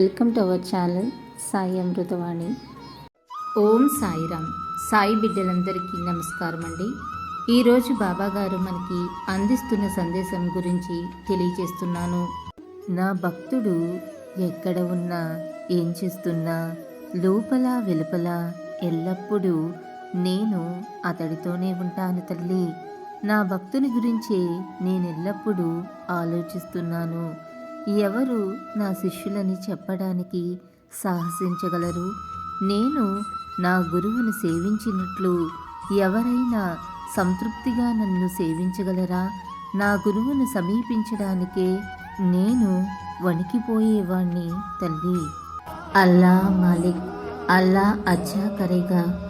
Welcome to our channel Sai Amritavani ఓం సాయిరామ్. సాయి బిడ్డలందరికీ నమస్కారం అండి ఈరోజు బాబాగారు మనకి అందిస్తున్న సందేశం గురించి తెలియజేస్తున్నాను. నా భక్తుడు ఎక్కడ ఉన్నా ఏం చేస్తున్నా లోపల వెలుపల ఎల్లప్పుడూ నేను అతడితోనే ఉంటాను తల్లి. నా భక్తుని గురించే నేను ఎల్లప్పుడూ ఆలోచిస్తున్నాను. ఎవరు నా శిష్యులని చెప్పడానికి సాహసించగలరు? నేను నా గురువును సేవించినట్లు ఎవరైనా సంతృప్తిగా నన్ను సేవించగలరా? నా గురువును సమీపించడానికే నేను వణికిపోయేవాణ్ణి తల్లి అల్లా మాలిక్. అల్లా అచ్చా కరేగా.